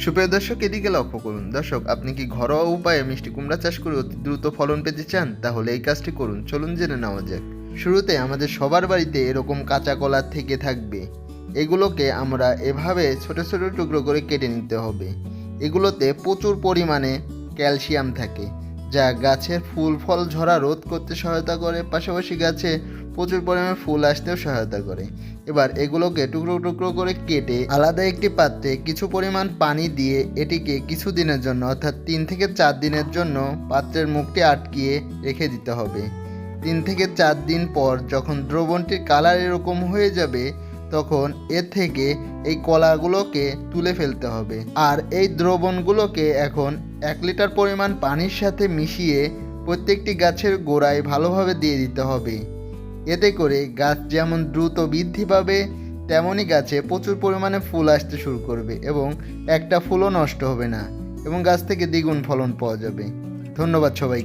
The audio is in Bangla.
সুপ্রিয় দর্শক, এদিকে লক্ষ্য করুন। দর্শক, আপনি কি ঘরোয়া উপায়ে মিষ্টি কুমড়া চাষ করে অতি দ্রুত ফলন পেতে চান? তাহলে এই কাজটি করুন। চলুন জেনে নেওয়া যাক। শুরুতে আমাদের সবার বাড়িতে এরকম কাঁচা কলা থেকে থাকবে। এগুলোকে আমরা এভাবে ছোট ছোট টুকরো করে কেটে নিতে হবে। এগুলোতে প্রচুর পরিমাণে ক্যালসিয়াম থাকে। যা গাছের ফুল, ফল, ঝরা রোধ করতে সহায়তা করে। পাশাপাশি গাছে প্রচুর পরিমাণে ফুল আসতেও সহায়তা করে। এবার এগুলোকে টুকরো টুকরো করে কেটে আলাদা একটি পাত্রে কিছু পরিমাণ পানি দিয়ে এটিকে কিছু দিনের জন্য, অর্থাৎ তিন থেকে চার দিনের জন্য পাত্রের মুখটি আটকিয়ে রেখে দিতে হবে। তিন থেকে চার দিন পর যখন দ্রবণটির কালার এরকম হয়ে যাবে তখন এর থেকে এই কলাগুলোকে তুলে ফেলতে হবে। আর এই দ্রবণগুলোকে এখন এক লিটার পরিমাণ পানির সাথে মিশিয়ে প্রত্যেকটি গাছের গোড়ায় ভালোভাবে দিয়ে দিতে হবে। এতে করে গাছ যেমন দ্রুত বৃদ্ধি পাবে তেমনই গাছে প্রচুর পরিমাণে ফুল আসতে শুরু করবে এবং একটা ফুলও নষ্ট হবে না এবং গাছ থেকে দ্বিগুণ ফলন পাওয়া যাবে। ধন্যবাদ সবাই